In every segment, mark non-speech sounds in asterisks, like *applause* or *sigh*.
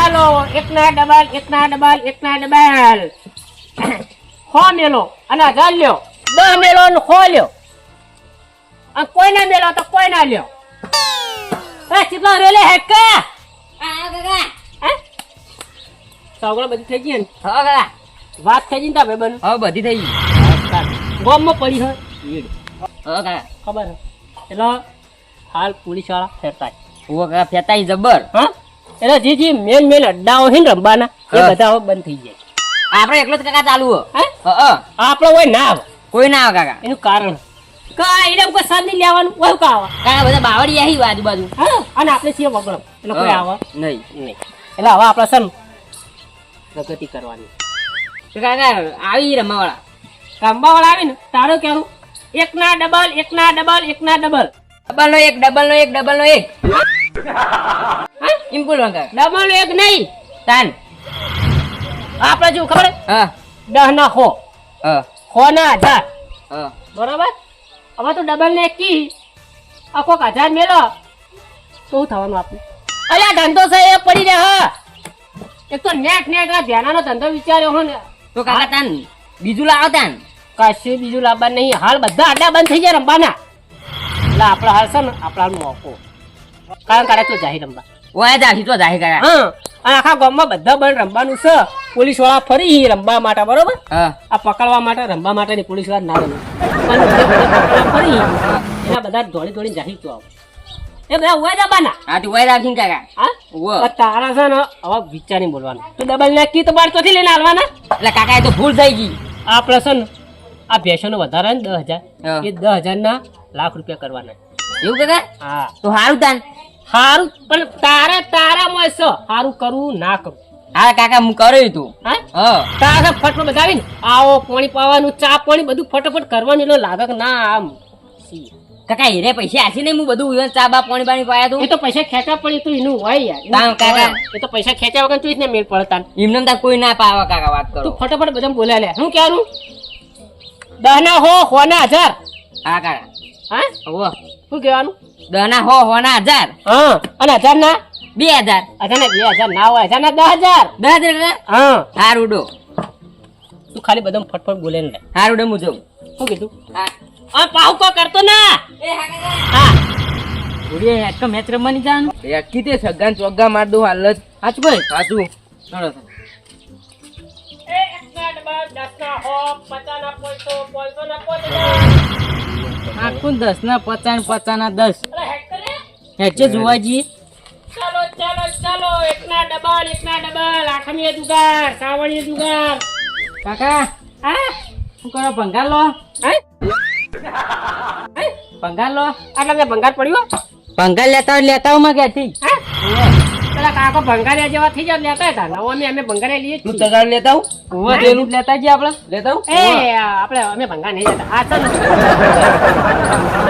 ચાલો એકના ડબલ એકના ડબલ એકના ડબલ. હો મેલો અને હજાર લ્યો. દસ મેલો ને હો લ્યો. અને કોઈ ના મેલો તો કોઈ ના લ્યો. એ કેટલો રેલે હે કે? હે સગળો બધી થઈ ગઈ ને? હા કાકા. વાત થઈ ગઈ ને તાર બન હા બધી થઈ ગઈ. ગોમમાં પડી હોય ઈડ. હા કાકા. ખબર એટલે હાલ પોલીસવાળા ફેરતા ઓ કાકા ફેતાઈ જબર. હા? એટલે જે જે મેન મેન અડ્ડાઓ છે ને રમવાના એ બધા બંધ થઈ જાય. આપણે એકલો જ કાકા ચાલુ હો. હોય ના આવે. કોઈ ના આવે કાકા. એનું કારણ. કાંઈ એને કોઈ સાંજ લેવાનું. હોય કા આવે? કાકા બધા બાવળી આવી આજુબાજુ. હા? અને આપણે છીએ વગડો એટલે કોઈ આવે નહીં. નહીં. એટલે હવે આપણે છે પ્રગતિ કરવાની. કાકા આવી રમવાવાળા. રમવા વાળા આવે ને તારો કેવું એકના ડબલ એક ના ડબલ એક ના ડબલ. ડબલ નો એક ડબલ નો એક ડબલ નો એક. એમ બોલો ડબલ એક નહીં. તાન. આપણે જો ખબર? હા. દહ ના હા હો. ના હજાર. હા. બરાબર? હવે તો ડબલ ને કી. આ કોક હજાર મેલો શું થવાનું આપણે? અલ્યા ધંધો છે એ પડી રહે હા. એક તો નેટ નેટ આ ધ્યાનાનો ધંધો વિચાર્યો હો ને. તો કાકા તાન બીજું લાવો તાન. કશું બીજું લાવવા નહીં. હાલ બધા આડા બંધ થઈ જાય રમવાના એટલે આપણે હાલ છે ને આપણા મોકો. કારણ કાઢે તો જાહેર રમવા. ઓય જાશી તો જાહી ગયા હા આખા ગામમાં બધા બન રમવાનું છે. પોલીસવાળા ફરી રમવા માટે બરોબર? આ પકડવા માટે રમવા માટેની પોલીસવાળા ના રમે. ફરી. એના બધા દોડી દોડી જાહેર તો આવો એ બધા ઉવા જવાના. હા તું ઓય રાખીને કાકા હા? ઉવ્વ. તારા છે ને હવે વિચારીને બોલવાનું. તું ડબલ ને કી તો બાર ચોથી લઈને આવવાના એટલે કાકા એ તો ભૂલ થઈ ગઈ. આ છે ને આ ભેંસોનો વધારે ને દસ હજાર. એ દસ હજારના લાખ રૂપિયા કરવાના. એવું કાકા હા. તો સારું તાન. સારું પણ તારા તારામાં છે સારું કરવું ના કરવું હા કાકા હું કર્યું તું. હા? હા. તારા ફટફટ બતાવીને આવો પાણી પાવાનું ચા પાણી બધું ફટાફટ કરવાનું એટલે લાગે કે ના આમ. કાકા હીરે પૈસા આસી નહીં હું બધું ચા બા પાણી પાણી પાયા તું. એ તો પૈસા ખેંચા પડે તું એનું હોય યાર. કાકા. એ તો પૈસા ખેંચ્યા વગર તું જ ને મેળ પડતા એમને તાર કોઈ ના પાવા કાકા વાત કરો. તું ફટાફટ બધા બોલ્યા લે. શું ક્યારું દહના હો હોના હજાર. હા કાકા. હા? ઓવો શું કહેવાનું? દના હો હો ના હજાર. હા. અને હજાર ના બે હજાર. હજાર ને બે હજાર ના હોય હજાર ના દસ હજાર. દસ હજાર હા. હારું ડો તું ખાલી બધા ફટફટ બોલે ને. હારું ડો મુજબ. શું કીધું? હા. આ પાહુ કો કરતો ના. હા. ઉડીએ હેટકો મેચ રમવાની જાનું એ કીતે સગાન ચોગ્ગા માર દો હાલ જ. હાચ ભાઈ હાચું. ચલો એ એકના ડબલ દસના હો પચાસના પોઈસો પોઈસોના ના હજાર આખું દસ ના પચાસ પચાસ ના દસ હેચે જોવાજી ચાલો ચાલો ચાલો. એકના ડબલ એકના ડબલ. આખમીએ જુગાર સાવણીએ જુગાર. કાકા હા? શું કરો ભંગાર લો? ભંગાર લો. આટલા બધા ભંગાર પડ્યો? ભંગાર લેતા લેતા હું માં ક્યાંથી હા? પેલા કાકો ભંગારિયા જેવા થઈ જાય લેતા હતા. નવો અમે અમે ભંગારિયા લઈએ તું. લેતા હું ઓવા તેલું લેતા જઈએ આપણે. લેતા હું એ આપણે અમે ભંગાર નહીં જતા આ ચાલ.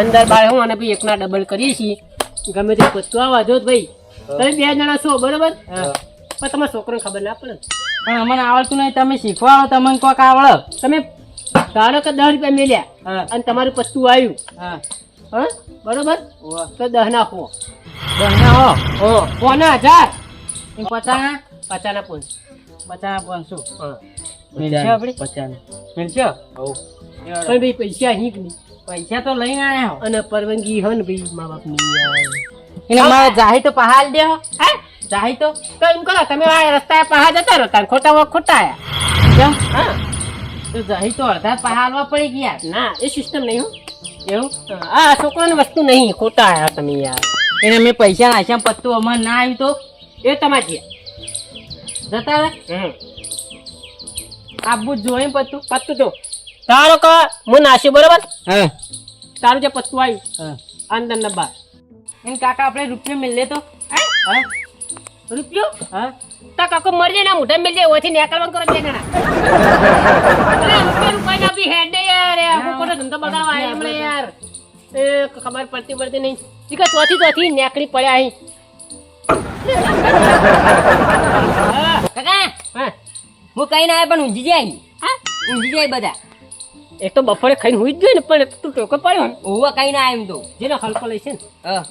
અંદર બાર હું અને ભાઈ એકના ડબલ કરીએ છીએ. ગમે તે પત્તું આવા જો ભાઈ. તમે બે જણા છો બરોબર? પણ તમારા છોકરોને ખબર ના પડે. ને. પણ અમને આવડતું નહીં. તમે શીખવા આવો તમને કોક આવડે. તમે ધારો કે દસ રૂપિયા મેલ્યા હા. અને તમારું પત્તું આવ્યું. હા? હા બરોબર તો દહ નાખો. દહ દસના હો. હો કોના હજાર? પચાસ. પચાના પોંચ પચાસ પાંચસો. હા મિલશે પચાના મિલશે પણ ભાઈ પૈસા હીક નહીં. પૈસા તો લઈને આવ્યા અને પરવાનગી હન ભાઈ મા બાપની એને મારે જાહી તો પહાડ દે હો. હે? જાહી તો? તો એમ કરો તમે આ રસ્તા પહાડ જતા રહો. ખોટા હા. તો જાહી તો અડધા પહાડવા પડી ગયા. ના એ સિસ્ટમ નહીં હો. એવું? આ છોકરાની વસ્તુ નહીં ખોટા આવ્યા તમે યાર. એને મેં પૈસા નાખ્યા પત્તું અમારે ના આવ્યું તો? એ તમારી જતા હમ. આપવું જોઈએ પત્તું? પત્તું જો. તારો કે? હું નાસ્યું બરોબર? હા. તારું જે પત્તું આવ્યું હા. અંદર ને બાર એમ કાકા આપણે રૂપિયો મિલ તો? હે? રૂપિયો? હા. તા કાકો મરી જાય ને મોઢા મેલ જાય ઓથી નીકળવાનું કરો બે જણા. *laughs* રૂપિયા રૂપિયા ના બી હેડ દે આખો ખોટો ધંધો બગાડવા આવ્યા હમણાં યાર. એ ખબર પડતી પડતી નહીં. ઠીક ચોથી ચોથી નેકડી પડ્યા અહીં. હા. કાકા હા. હું કઈ ના પણ ઊંઘી જાય હા? ઊંઘી જાય બધા. એક તો બપોરે ખાઈને હુઈ જ ને પણ તું ટોકો પડ્યો ને. ઓવા કઈ ના આવ્યું તો. જેનો હલકો લઈ છે ને. હા.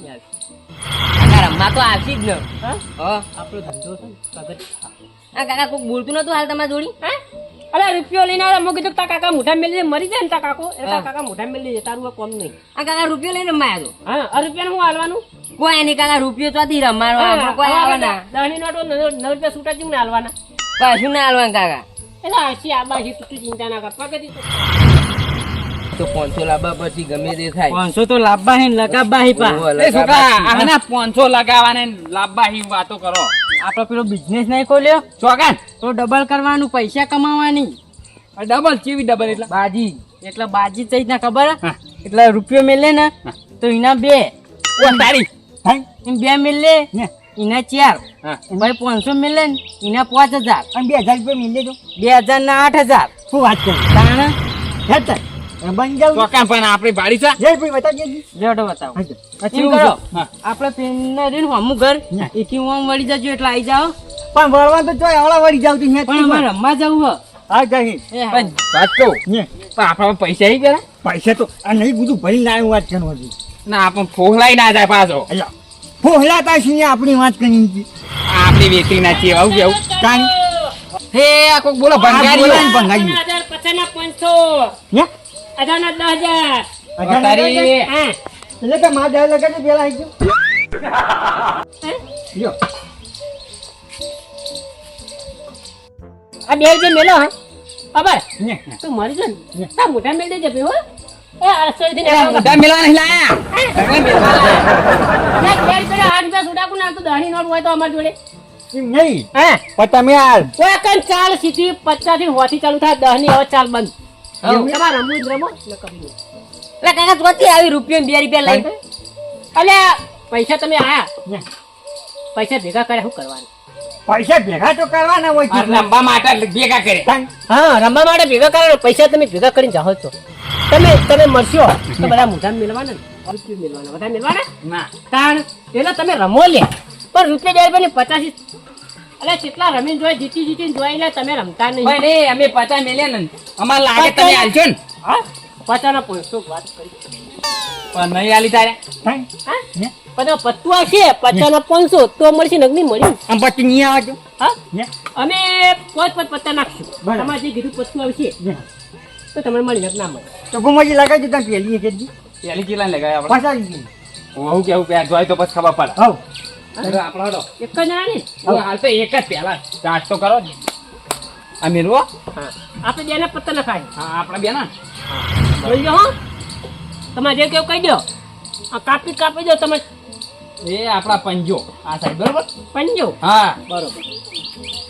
રમવા તો આવશે જ ને. હા? હા. આપણો ધંધો છે ને કાકા કોઈ બોલતું નતું હાલ તમારી જોડી? હે? અરે રૂપિયો લઈને આવે મો કીધું તા કાકા મોઢા મેલી દે, મરી જાય ને તા કાકો. એ તા કાકા મોઢા મેલી જાય તારું કોમ નહીં. આ કાકા રૂપિયો લઈને રમવા આવ્યો હા આ રૂપિયા હું હાલવાનું? કોઈ નહીં કાકા રૂપિયો ચોથી રમવાનો આપણો કોઈ આવવાના. દહની નોટો નવ રૂપિયા છૂટા જીવ ને હાલવાના. પાછું ના હાલવાના કાકા. એટલે આશી આ બાશી તું તું ચિંતા ના કર પગતી તો. પાંચસો લાવવા પછી ગમે તે થાય. પાંચસો તો લાભા હે લગાબા હે એ છોકરા લગાવવા. આના પાંચસો લગાવવાને લાવવા વાતો કરો. આપણો પેલો બિઝનેસ નહીં ખોલ્યો? ચોગાન તો ડબલ કરવાનું પૈસા કમાવાની. ડબલ કેવી ડબલ એટલે? બાજી. એટલે બાજી થઈ ના ખબર. એટલે રૂપિયો મેલે ને તો એના બે. તારી. બે મેલે એના ચાર. ભાઈ પાંચસો મેલે ને એના પાંચ હજાર. અને બે હજાર રૂપિયા મિલે તો? બે હજાર ના આઠ હજાર. શું વાત કરું તાણે? હેત બની જાવ ચોકાન પણ આપણી બારી છે. જય ભાઈ બતાવજે જોડો બતાવો. હાચું. કરો? આપણે પેનને રહીને હમું. ઘર એથી હું વળી જજો એટલે આવી જાઓ. પણ વળવા તો આવડા વળી જાવ તું પણ અમારે રમવા જવું હે હા. જઈ પણ વાત કહું? પણ આપણા પૈસા આવી ગયા પૈસા તો આ નહીં બધું ભરી ના વાત કરવું હતું. ના આપણ ફોહલાઈ ના જાય પાછો. ફોહલાતા છીએ આપણી વાત કરી આપણી વેચી ના છીએ આવું? કેવું કાણી હે આ કોક બોલો ભંગારી ને ભંગારી હજાર પચાસના પાંચસો. ને હજારના દસ હજાર? અઢાર હા. એટલે કે માં દસ લગાડજે પેલા આવી ગયો. લ્યો. આ બે રૂપિયા મેલો હા? ખબર? તું મરી જાય ને? તા મોઢા મેળ દેજે ભઈ એ અસોઈથી ને આવો. મેળવા નહીં લાયા. બધા મેળવા લાયા. લે, બે રૂપિયા આઠ રૂપિયા છૂટા કોણ આપતું? નોટ હોય તો અમારી જોડે. નહીં. હા? પણ તમે આ કોઈ ચાલ સીધી પચાસથી હોથી ચાલુ થાય દહની હવે ચાલ બંધ. તમારે રમવું જ રમો. ને કરી દો. એટલે કાકા ચોથી આવી રૂપિયો બે રૂપિયા લઈ અલ્યા પૈસા તમે આયા. પૈસા ભેગા કર્યા શું કરવાનું? પૈસા ભેગા તો કરવાના હોય રમવા માટે ભેગા કરે હા રમવા માટે ભેગા કરે પૈસા તમે ભેગા કરીને જાઓ છો. તમે તમે મળશો. તો બધા મોઢા મેળવાના ને? મેળવાના. બધા મેળવાના? ના. તાણ એટલે તમે રમો લે પણ રૂપિયા બે રૂપિયા પચાસી અલે કેટલા રમીને જોઈ જીતી જીતીને જોઈ લે તમે રમતા નહીં. એ અમે પચા મેલ્યા ને. અમાર લાગે તમે હાલશો ને. હા? પચાના પાંચસો વાત કરી? પણ નહીં આલી તારે. હા? ને? પણ પત્તું આવશે પચાના પાંચસો તો મળશે નગની મળી આમ પછી નહીં આવજો હા? અમે પાંચ પાંચ પત્તા નાખશું. તમારે જે કીધું પત્તુ આવશે તો તમને મળી નગ ના મળે. તો ગુમાજી લગાવી દીધા પેલી કેટલી પેલી કેટલા લગાવ્યા પચાસ પાછા હું કેવું પેલા જોઈ તો પછી ખબર પડે. હઉ. હડો. એક જ ને? હવે હાલ તો એક જ પેલા ચાર્જ તો કરો જ આ મેળવો આપણે બેને પત્તા નખાય હા આપણા બેના. બોલી દો હો. જે કેવું કહી દો. આ કાપી કાપી દો તમે. એ આપણા પંજો. આ સાઈડ બરોબર? પંજો? હા. બરોબર.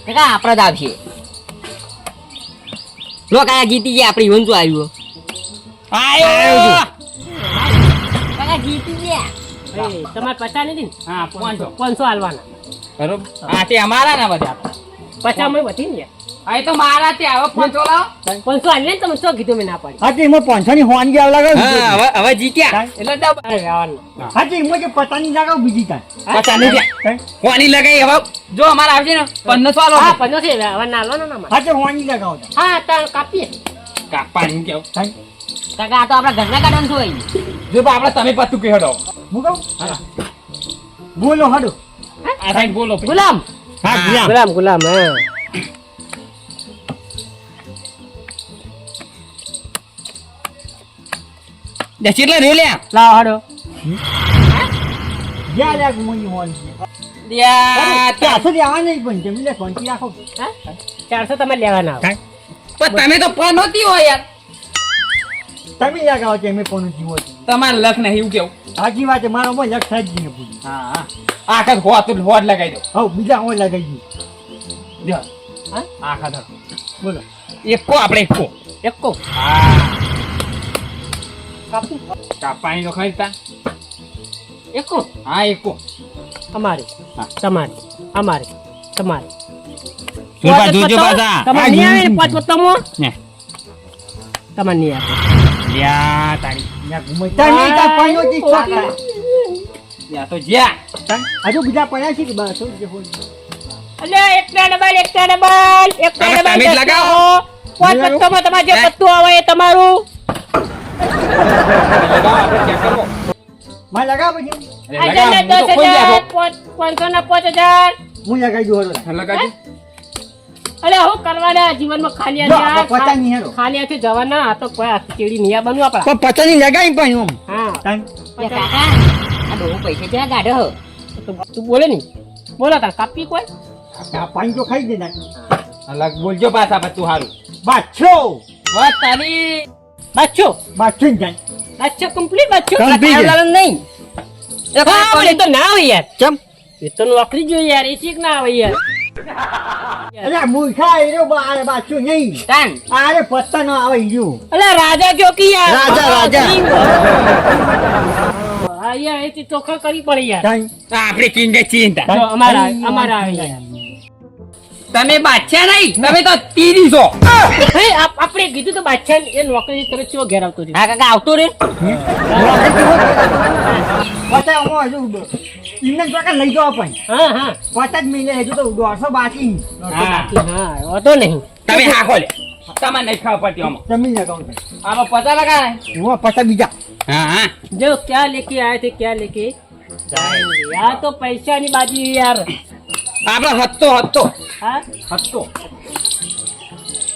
કાકા આપણે જ આવશે લો કાકા જીતી ગયા આપણે ઈવન આવ્યું. આયો! કાકા જીતી એ, તમારે પચાસ નથી ને? હા પાંચસો. પાંચસો હાલવાના. બરોબર? હા તે અમારા ના બધા પચાસમાં વધી ને હા એ તો મારા તે આવો પાંચસો લાવો. પાંચસો હાલી ને તમે શું કીધું મેં ના પાડી. હા એમાં પાંચસો ની હોવાની હા હવે હવે જીત્યા. એટલે ડબ અરે રહેવાનું. એમાં જે બીજી કાંઈ. પચાસ નહીં કાંઈ. કોની લગાઈ હવે જો અમારે આવશે ને પંદરસો આલો. હા પંચો છે હવે ના હાલવાના ના મારે હા હોવાની લગાવો તો. હા તાર કાપીએ. કાપવાની કેવું? કાંઈ. કાકા આ તો આપણા ઘરના ગાર્ડન હોય જો તો આપણે તમે પાછું કે હડો. હું કહું? બોલો હડો. આ સાઈડ બોલો ગુલામ. હા ગુલામ. ગુલામ ગુલામ હા. દસ કેટલા રે લ્યા? લાવો હડો. જ્યાં લ્યા ગુમાની હોન. તા- ચારસો પણ જમીને રાખો. તમે લેવાના. પણ તમે તો પણ નહોતી હોય યાર. તમે લગાવો છો એમ કોનું જીવો છો? તમારે લખ નહીં એવું કેવું? સાચી વાત છે મારો મોં લક્ષ જ ને પૂરી હા. હા આખા હો તો હો લગાઈ દો. હવે બીજા હો લગાવી લ્યો. હા? આખા ધર બોલો. એકો આપણે એકો એકો હા. કાપી. કાપાઈ તો ખરીદતા એકો હા એકો અમારે. હા. તમારી. અમારી. તમારી. પાંચ જોજો પત્તા? પાછા. તમારે નહીં આવે પાંચ પત્તામાં? તમારે નહીં આવે. લ્યા તારી ત્યાં ઘુમાઈ તમે ત્યાં પાણીઓ થી ખાતા. લ્યા તો જ્યાં. તાન? હજુ બીજા પડ્યા છે કે બસ જે હોય અલ્યા એકના ડબલ એકના ડબલ એકના ડબલ તમે જ લગાવો. પાંચ પત્તામાં તમારે જે? પત્તું આવે એ તમારું. લગાવો મારે લગાવ પછી. લગાવ, પાંચસો ના પાંચ હજાર. હું લગાવી દઉં લગાવજો. અરે હું કરવાના જીવનમાં ખાલી હાથે આ આ હેરો. ખાલી હાથે જવાના આ તો કોઈ હાથ ચેડી નહીં બનવું આપણા. પણ પચાસની લગાવી પણ હું. હા કાકા આ બહુ પૈસા ક્યાં કાઢ્યો હો? તું બોલે નહીં બોલો તાર કાપી કોઈ? આ પાણી તો ખાઈ દે તાન અલગ બોલજો પાછા પછી તું હારું. બાછો. વાત તારી. બાચો બાદશો ને જાય. બાછો કમ્પ્લીટ બાછો. કમ્પ્લીટ નહીં. એ તો ના હોય યાર. ચમ એ તો નોકરી જોઈએ યાર એ ચીક ના આવે યાર. અરે મૂર્ખા એ રહ્યો બા અરે નહીં? તાન. અરે પત્તા ન આવે ઈયું અલે રાજા ચોકી યાર રાજા, રાજા. આયા એથી ચોખા કરી પડે યાર. તાન. આપણે ચિંતા ચિંતા જો અમારા અમારા તમે બાદશાહ નહીં તમે તો તીરી છો. આપણે કીધું તો બાદશાહ એ નોકરી તમે ચો ઘેર આવતો રે હા કાકા આવતો રે બતાવો હજુ એમને જોકે લઈ જાઓ પણ. હા મહિને હજુ તો દોઢસો બાકી. હા નહીં. તમે હા ખોલે તમારે નહીં ખાવા પડતી આમાં. જમીન લગાવું આમાં પતા લગાવે હું પતા બીજા. જો ક્યાં લેકે આયા છે ક્યાં લેકે આ તો પૈસાની બાજુ યાર. આપડે હત્તો હતો હા? હત્તો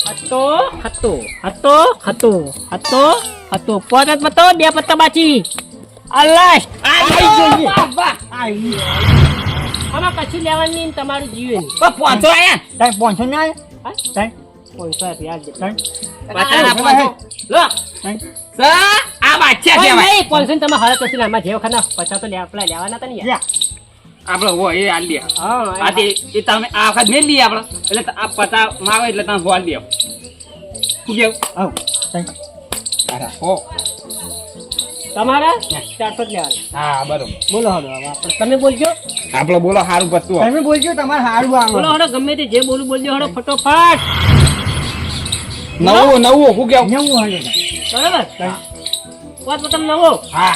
હતો હતો હતો હતો હતો હતો પોત પત્તો બે પત્તા બાચી અલ્લાહ! આ થઈ જોઈએ આ ઈ. આમાં કશું લેવાનું નહીં તમારું જીવન. પણ પહોંચો આયા તાન પાંચસો ના આવે હા? તાન પાંચસો રૂપિયા આપજે. તાન પાછા પહોંચો લો. સર આ કોઈ કહેવાય. નહીં, પાંચસો ને તમે પછી ને આમાં જેવો ખાના પચાસ તો લેવા આપણા લેવાના હતા ને યાર. યા આપડે હો એ હાલ લે હા, આ તે એ તમે આ વખત મેલ લઈએ આપડે. એટલે આ પતા માવે એટલે તમે હોલ દે શું કેવું? આવ તાન અરે હો. તમારા? ચારસો જ લેવાના. હા બરોબર. બોલો હલો હવે તમે બોલજો. આપડે બોલો સારું પતું તમે બોલજો તમારે સારું બોલો હડો ગમે તે જે બોલું બોલજો હડો ફટોફટ. નવું નવો શું કેવું? નેવું હાલે. બરાબર? વાત તો તમે નવો. હા.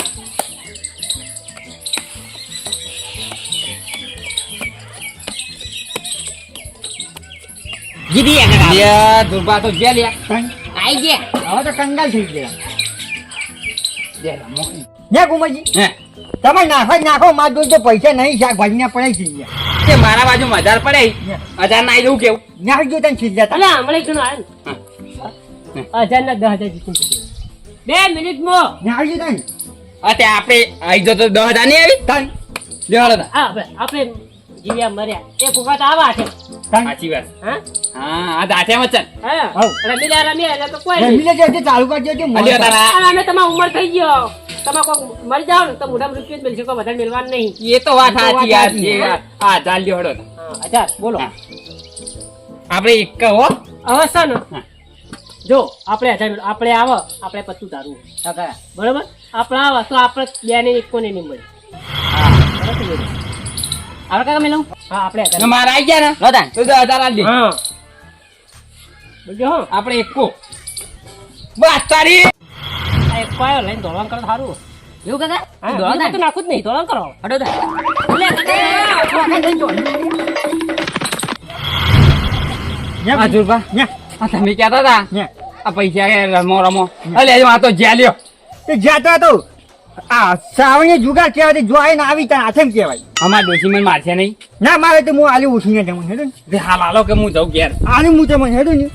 જીતી આગળ લ્યા દુર્બા તો જે લ્યા આઈ ગયા. હવે તો કંગાલ થઈ ગયા. ને કુમારજી હે? તમે નાખો નાખો માર જોડે તો પૈસા નહીં શાકભાજી ના પડે છે કે મારા બાજુ હજાર પડે. હજાર ના જવું કેવું? નાખજો તને છેલ્લા અલા હમણાં ઘણો આવ્યો ને. હજાર ના દસ હજાર જીતું બે મિનિટમાં નાખજો તને. અત્યારે આપણે આવી જો તો દસ હજાર નહીં આવી? તાન. લેવાડો. હા આપણે જીવ્યા મર્યા. એક વખત આવા છે સાચી વાત. હા? હા આ દાંતે મચન હા? હઉ. રમીલા રમ્યા એટલે તો કોઈ નહીં. રમીલે જે ચાલુ કરજો જે મોડું તારા. અમે તમારી ઉંમર થઈ ગયો. તમે કોઈ મરી જાઓ ને તો મોઢામાં રૂપિયા જ મેળવી શકો વધારે મેળવાનું નહીં. એ તો વાત એ તો વાત સાચી યાર સાચી, જે હા. વાત. હા ચાલ લ્યો હડો હા બોલો. આપણે એક હો. જો આપણે હજાર આપણે આવો આપણે પતું તારું બરોબર? આપણે આવો તો આપણે બે ને એક કોને નહીં મળે. આપણે કાકા મેલું? હા આપણે મારા આઈ ગયા ને. તાન. તો હજાર આલ દે. હા. બોલજો હો. આપણે એકો બસ તારી. આ એક પાયો લઈને દોડવાનું કરો તો સારું એવું કાકા? હા દોડો તો નાખું જ નહીં દોડવાનું કરો. હડો તાન. ન્યા. હા જુરબા ન્યા. આ તમે કહેતા હતા? ન્યા. આ પૈસા રમો રમો. અલે આ તો જ્યાં લ્યો. જ્યાં તો હતો. આ સાવણી જુગાર કહેવાય જો આવીને આવી ત્યાં હાથેમ કહેવાય. અમાર ડોસી મને મારશે નહીં? ના મારે તો હું આલી ઉઠીને જમું હેડું ને. હાલ હાલો કે હું જાઉં ઘેર. આલી હું તમને હેડું ને.